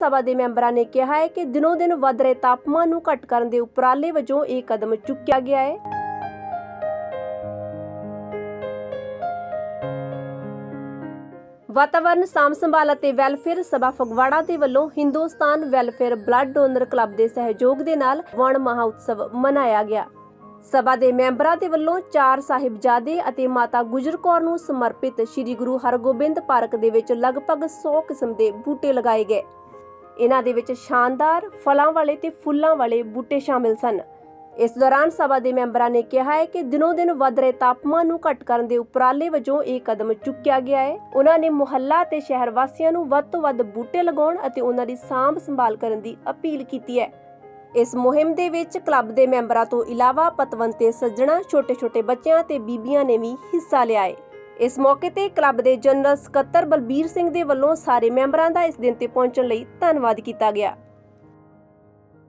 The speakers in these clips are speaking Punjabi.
ਸਭਾ ਦੇ ਮੈਂਬਰਾਂ ਨੇ ਕਿਹਾ ਹੈ ਕਿ ਦਿਨੋ ਦਿਨ ਵੱਧ ਰਹੇ ਤਾਪਮਾਨ ਨੂੰ ਘੱਟ ਕਰਨ ਦੇ ਉਪਰਾਲੇ ਵਜੋਂ ਇਹ ਕਦਮ ਚੁੱਕਿਆ ਗਿਆ ਹੈ। ਵਾਤਾਵਰਣ ਸਾਂਭ ਸੰਭਾਲ ਅਤੇ ਵੈਲਫੇਅਰ ਸਭਾ ਫਗਵਾੜਾ ਦੇ ਵੱਲੋਂ Hindustan welfare blood donor club ਦੇ ਸਹਿਯੋਗ ਦੇ ਨਾਲ ਵਣ ਮਹਾਉਤਸਵ ਮਨਾਇਆ ਗਿਆ। ਸਭਾ ਦੇ ਮੈਂਬਰਾਂ ਦੇ ਵੱਲੋਂ ਚਾਰ ਸਾਹਿਬਜ਼ਾਦੇ ਅਤੇ ਮਾਤਾ ਗੁਜਰ ਕੌਰ ਨੂੰ ਸਮਰਪਿਤ ਸ੍ਰੀ ਗੁਰੂ ਹਰਗੋਬਿੰਦ ਪਾਰਕ ਦੇ ਵਿੱਚ ਲਗਭਗ 100 ਕਿਸਮ ਦੇ ਬੂਟੇ ਲਗਾਏ ਗਏ। ਇਹਨਾਂ ਦੇ ਵਿੱਚ ਸ਼ਾਨਦਾਰ ਫਲਾਂ ਵਾਲੇ ਤੇ ਫੁੱਲਾਂ ਵਾਲੇ ਬੂਟੇ ਸ਼ਾਮਿਲ ਸਨ। ਇਸ ਦੌਰਾਨ ਸਭਾ ਦੇ ਮੈਂਬਰਾਂ ਨੇ ਕਿਹਾ ਹੈ ਕਿ ਦਿਨੋ ਦਿਨ ਵੱਧ ਰਹੇ ਤਾਪਮਾਨ ਨੂੰ ਘੱਟ ਕਰਨ ਦੇ ਉਪਰਾਲੇ ਵਜੋਂ ਇਹ ਕਦਮ ਚੁੱਕਿਆ ਗਿਆ ਹੈ। ਉਹਨਾਂ ਨੇ ਮੁਹੱਲਾ ਤੇ ਸ਼ਹਿਰ ਵਾਸੀਆਂ ਨੂੰ ਵੱਧ ਤੋਂ ਵੱਧ ਬੂਟੇ ਲਗਾਉਣ ਅਤੇ ਉਹਨਾਂ ਦੀ ਸਾਂਭ ਸੰਭਾਲ ਕਰਨ ਦੀ ਅਪੀਲ ਕੀਤੀ ਹੈ। ਇਸ ਮੁਹਿੰਮ ਦੇ ਵਿੱਚ ਕਲੱਬ ਦੇ ਮੈਂਬਰਾਂ ਤੋਂ ਇਲਾਵਾ ਪਤਵੰਤੇ ਸੱਜਣਾ, ਛੋਟੇ-ਛੋਟੇ ਬੱਚਿਆਂ ਤੇ ਬੀਬੀਆਂ ਨੇ ਵੀ ਹਿੱਸਾ ਲਿਆ ਹੈ। ਇਸ ਮੌਕੇ ਤੇ ਕਲੱਬ ਦੇ ਜਨਰਲ ਸਕੱਤਰ ਬਲਬੀਰ ਸਿੰਘ ਦੇ ਵੱਲੋਂ ਸਾਰੇ ਮੈਂਬਰਾਂ ਦਾ ਇਸ ਦਿਨ ਤੇ ਪਹੁੰਚਣ ਲਈ ਧੰਨਵਾਦ ਕੀਤਾ ਗਿਆ।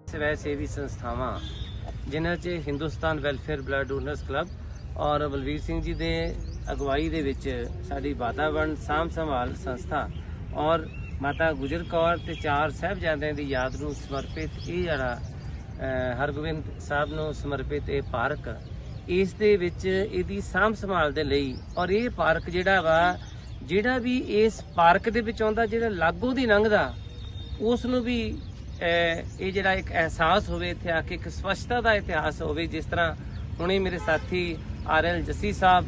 ਸਵੈ ਸੇਵੀ ਸੰਸਥਾਵਾਂ, ਜਿਨ੍ਹਾਂ 'ਚ Hindustan welfare blood donors club ਔਰ ਬਲਵੀਰ ਸਿੰਘ ਜੀ ਦੇ ਅਗਵਾਈ ਦੇ ਵਿੱਚ ਸਾਡੀ ਵਾਤਾਵਰਣ ਸਾਂਭ ਸੰਭਾਲ ਸੰਸਥਾ ਔਰ ਮਾਤਾ ਗੁਜਰ ਕੌਰ ਤੇ ਚਾਰ ਸਾਹਿਬਜ਼ਾਦਿਆਂ ਦੀ ਯਾਦ ਨੂੰ ਸਮਰਪਿਤ ਇਹ ਜਿਹੜਾ ਹਰਗੋਬਿੰਦ ਸਾਹਿਬ ਨੂੰ ਸਮਰਪਿਤ ਇਹ ਪਾਰਕ ਇਸ ਦੇ ਵਿੱਚ ਇਹਦੀ ਸਾਂਭ ਸੰਭਾਲ ਦੇ ਲਈ ਔਰ ਇਹ ਪਾਰਕ ਜਿਹੜਾ ਵਾ, ਜਿਹੜਾ ਵੀ ਇਸ ਪਾਰਕ ਦੇ ਵਿੱਚ ਆਉਂਦਾ, ਜਿਹੜਾ ਲਾਗੋ ਦੀ ਲੰਘਦਾ ਉਸ ਨੂੰ ਵੀ ਇਹ ਜਿਹੜਾ ਇੱਕ ਅਹਿਸਾਸ ਹੋਵੇ, ਇੱਥੇ ਆ ਕੇ ਇੱਕ ਸਵੱਛਤਾ ਦਾ ਇਤਿਹਾਸ ਹੋਵੇ, ਜਿਸ ਤਰ੍ਹਾਂ ਹੁਣੇ ਮੇਰੇ ਸਾਥੀ ਆਰਐਲ ਜੱਸੀ ਸਾਹਿਬ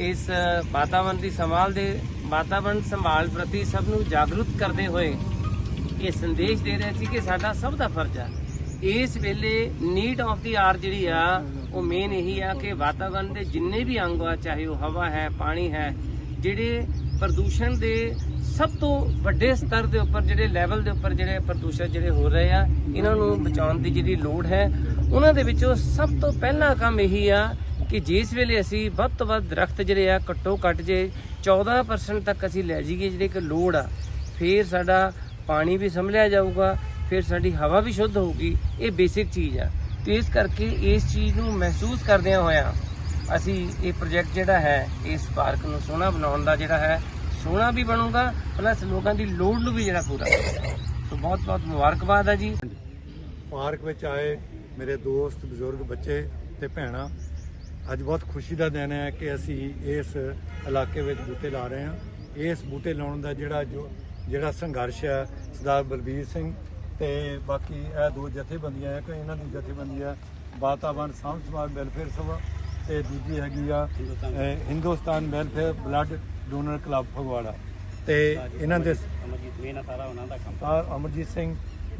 ਇਸ ਵਾਤਾਵਰਣ ਦੀ ਸੰਭਾਲ ਦੇ ਵਾਤਾਵਰਣ ਸੰਭਾਲ ਪ੍ਰਤੀ ਸਭ ਨੂੰ ਜਾਗਰੂਕ ਕਰਦੇ ਹੋਏ ਇਹ ਸੰਦੇਸ਼ ਦੇ ਰਹੇ ਸੀ ਕਿ ਸਾਡਾ ਸਭ ਦਾ ਫਰਜ਼ ਆ। ਇਸ ਵੇਲੇ ਨੀਡ ਆਫ ਦੀ ਆਰ ਜਿਹੜੀ ਆ ਉਹ ਮੇਨ ਇਹੀ ਆ ਕਿ ਵਾਤਾਵਰਣ ਦੇ ਜਿੰਨੇ ਵੀ ਅੰਗ ਆ, ਚਾਹੇ ਉਹ ਹਵਾ ਹੈ, ਪਾਣੀ ਹੈ, ਜਿਹੜੇ ਪ੍ਰਦੂਸ਼ਣ ਦੇ ਸਭ ਤੋਂ ਵੱਡੇ ਸਤਰ ਦੇ ਉੱਪਰ, ਜਿਹੜੇ ਲੈਵਲ ਦੇ ਉੱਪਰ ਜਿਹੜੇ ਪ੍ਰਦੂਸ਼ਣ ਜਿਹੜੇ ਹੋ ਰਹੇ ਆ, ਇਹਨਾਂ ਨੂੰ ਬਚਾਉਣ ਦੀ ਜਿਹੜੀ ਲੋੜ ਹੈ, ਉਹਨਾਂ ਦੇ ਵਿੱਚੋਂ ਸਭ ਤੋਂ ਪਹਿਲਾ ਕੰਮ ਇਹੀ ਆ ਕਿ ਜਿਸ ਵੇਲੇ ਅਸੀਂ ਵੱਧ ਤੋਂ ਵੱਧ ਦਰਖਤ ਜਿਹੜੇ ਆ, ਘੱਟੋ ਘੱਟ ਜੇ 14% ਤੱਕ ਅਸੀਂ ਲੈ ਜਾਈਏ, ਜਿਹੜੇ ਕਿ ਲੋੜ ਆ, ਫਿਰ ਸਾਡਾ ਪਾਣੀ ਵੀ ਸੰਭਲਿਆ ਜਾਊਗਾ, ਫਿਰ ਸਾਡੀ ਹਵਾ ਵੀ ਸ਼ੁੱਧ ਹੋਊਗੀ, ਇਹ ਬੇਸਿਕ ਚੀਜ਼ ਆ। ਤੇ ਇਸ ਕਰਕੇ ਇਸ ਚੀਜ਼ ਨੂੰ ਮਹਿਸੂਸ ਕਰਦਿਆਂ ਹੋਇਆਂ ਅਸੀਂ ਇਹ ਪ੍ਰੋਜੈਕਟ ਜਿਹੜਾ ਹੈ ਇਸ ਪਾਰਕ ਨੂੰ ਸੋਹਣਾ ਬਣਾਉਣ ਦਾ ਜਿਹੜਾ ਹੈ, ਸੋਹਣਾ ਵੀ ਬਣੂਗਾ ਪਲੱਸ ਲੋਕਾਂ ਦੀ ਲੋੜ ਨੂੰ ਵੀ ਜਿਹੜਾ ਪੂਰਾ ਕਰੇਗਾ। ਸੋ ਬਹੁਤ ਬਹੁਤ ਮੁਬਾਰਕਬਾਦ ਹੈ ਜੀ। ਪਾਰਕ ਵਿੱਚ ਆਏ ਮੇਰੇ ਦੋਸਤ, ਬਜ਼ੁਰਗ, ਬੱਚੇ ਤੇ ਭੈਣਾਂ। ਅੱਜ ਬਹੁਤ ਖੁਸ਼ੀ ਦਾ ਦਿਨ ਹੈ ਕਿ ਅਸੀਂ ਇਸ ਇਲਾਕੇ ਵਿੱਚ ਬੂਟੇ ਲਾ ਰਹੇ ਹਾਂ। ਇਸ ਬੂਟੇ ਲਾਉਣ ਦਾ ਜਿਹੜਾ ਜੋ ਜਿਹੜਾ ਸੰਘਰਸ਼ ਹੈ, ਸਰਦਾਰ ਬਲਬੀਰ ਸਿੰਘ ਤੇ ਬਾਕੀ ਇਹ ਦੋ ਜਥੇਬੰਦੀਆਂ ਹੈ ਕਿ ਇਹਨਾਂ ਦੀ ਜਥੇਬੰਦੀ ਹੈ ਵਾਤਾਵਰਣ ਸਾਂਭ ਸੰਭਾਲ ਵੈਲਫੇਅਰ ਸਭਾ ਤੇ ਦੂਜੀ ਹੈਗੀ ਆ Hindustan. Welfare blood donor club Phagwara. ਤੇ ਇਹਨਾਂ ਦੇ ਆ ਅਮਰਜੀਤ ਸਿੰਘ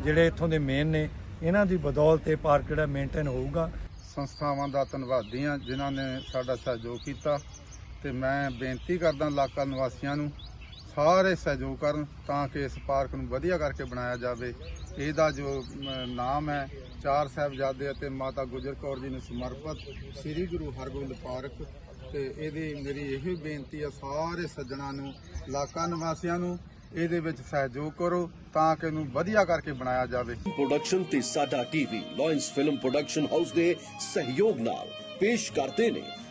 ਜਿਹੜੇ ਇੱਥੋਂ ਦੇ ਮੇਨ ਨੇ ਇਹਨਾਂ ਦੀ ਬਦੌਲਤ ਇਹ ਪਾਰਕ ਜਿਹੜਾ ਮੇਨਟੇਨ ਹੋਊਗਾ। ਸੰਸਥਾਵਾਂ ਦਾ ਧੰਨਵਾਦੀ ਹਾਂ ਜਿਨ੍ਹਾਂ ਨੇ ਸਾਡਾ ਸਹਿਯੋਗ ਕੀਤਾ। ਤੇ ਮੈਂ ਬੇਨਤੀ ਕਰਦਾ ਇਲਾਕਾ ਨਿਵਾਸੀਆਂ ਨੂੰ ਸਾਰੇ ਸਹਿਯੋਗ ਕਰਨ ਤਾਂ ਕਿ ਇਸ ਪਾਰਕ ਨੂੰ ਵਧੀਆ ਕਰਕੇ ਬਣਾਇਆ ਜਾਵੇ। ਇਹਦਾ ਜੋ ਨਾਮ ਹੈ ਚਾਰ ਸਾਹਿਬਜ਼ਾਦੇ ਅਤੇ ਮਾਤਾ ਗੁਜਰ ਕੌਰ ਜੀ ਨੂੰ ਸਮਰਪਿਤ ਸ੍ਰੀ ਗੁਰੂ ਹਰਗੋਬਿੰਦ ਪਾਰਕ। ਤੇ ਇਹਦੀ ਮੇਰੀ ਇਹੀ ਬੇਨਤੀ ਹੈ ਸਾਰੇ ਸੱਜਣਾ ਨੂੰ, ਇਲਾਕਾ ਨਿਵਾਸੀਆਂ ਨੂੰ, ਇਹਦੇ ਵਿੱਚ ਸਹਿਯੋਗ ਕਰੋ ਤਾਂ ਕਿ ਇਹਨੂੰ ਵਧੀਆ ਕਰਕੇ ਬਣਾਇਆ ਜਾਵੇ। ਪ੍ਰੋਡਕਸ਼ਨ ਤੇ ਸਾਡਾ TV lions film production house ਦੇ ਸਹਿਯੋਗ ਨਾਲ ਪੇਸ਼ ਕਰਦੇ ਨੇ